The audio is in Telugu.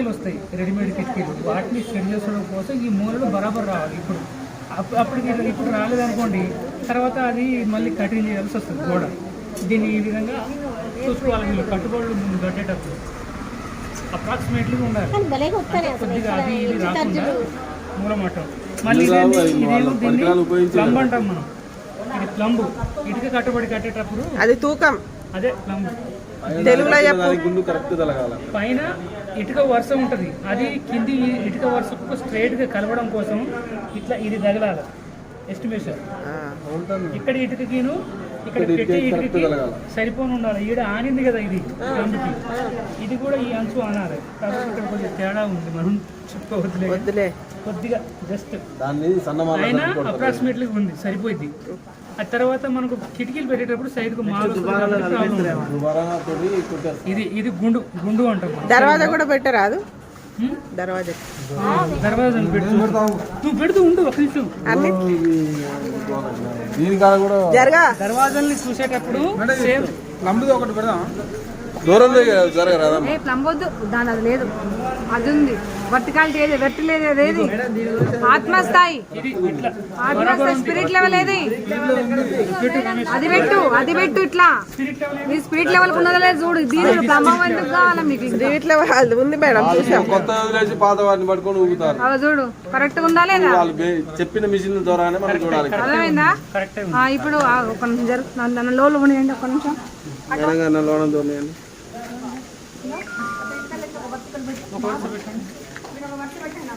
కిటికీలు వస్తాయి రెడీమేడ్ కిటికీలు. వాటిని సెట్ చేసుకోవడం కోసం ఈ మూలలు బరాబర్ రావాలి ఇప్పుడు. అప్- అప్పటికి ఇప్పుడు రాలేదనుకోండి తర్వాత అది మళ్ళీ కటింగ్ చేయాల్సి వస్తుంది గోడ. దీన్ని ఈ విధంగా చూసుకోవాలి వీళ్ళు కట్టుబడులు కట్టేటప్పుడు. అప్రాక్సిమేట్లీ ఉండాలి. కొద్దిగా అది ఇది రాకుండా మూలమట్టం మళ్ళీ? ఇదేమో దీన్ని ప్లంబ్ అంటాం మనం. ఇది ప్లంబ్ ఇటుక కట్టుబడి కట్టేటప్పుడు అది తూకం. అదే తెలుగులో చెప్పు. గుండు కరెక్ట్ తలగాల పైన ఇటుక వరుస ఉంటుంది. అది కింది ఇటుక వరుసకు స్ట్రైట్గా కలవడం కోసం ఇట్లా ఇది తగలాలి. ఎస్టిమేషన్ ఆ. ఇక్కడ ఇటుకకిను ఇక్కడ పెట్టే ఇటుకకి సరిపోని ఉండాలి. ఈడ ఆనింది కదా ఇది గందుకి ఇది కూడా ఈ అంచు ఆనాలి. కాబట్టి ఇక్కడ కొంచెం తేడా ఉంది. మనం చెప్పుకోవద్దులే. వద్దులే. కొద్దిగా జస్ట్. దాన్ని అయినా అప్రాక్సిమేట్లీ ఉంది. సరిపోయింది ఆ తర్వాత మనకు కిటికీలు పెట్టేటప్పుడు సైడ్కు ఇది ఇది గుండు గుండు అంటాం. దర్వాజా కూడా పెట్టరాదు? దర్వాజా. దర్వాజా నువ్వు పెడుతూ ఉండు ఒక నిమిషం. దర్వాజల్ని చూసేటప్పుడు సేమ్. దూరం జరగరాదా ఏ ప్లంబ్ వద్దు దాని అది లేదు. అది ఉంది. వర్టికాలిటీ ఏది? వెర్టి లేదు అదేది ఆత్మస్థాయి. ఆత్మస్థాయి స్పిరిట్ లెవెల్ ఏది? అది పెట్టు అది పెట్టు ఇట్లా. మీ స్పిరిట్ లెవెల్ ఉన్నదో లేదు చూడు. దీని ప్లంబం ఎందుకు కావాలా మీకు? ఇట్లా వాళ్ళు ఉంది మేడం చూసాం. కొత్త వదిలేసి పాత వాటిని పట్టుకొని ఊగుతారు. అవి చూడు. కరెక్ట్ ఉందా లేదా? చెప్పిన మిషన్ ద్వారానే మనం చూడాలి. అర్థమైందా? ఇప్పుడు ఒక నిమిషం జరు నన్ను లోలు ఉండండి ఒక నిమిషం. తెలంగాణ లోనం వరుసలు పెట్టండి. ఒక వరుస పెట్టండి.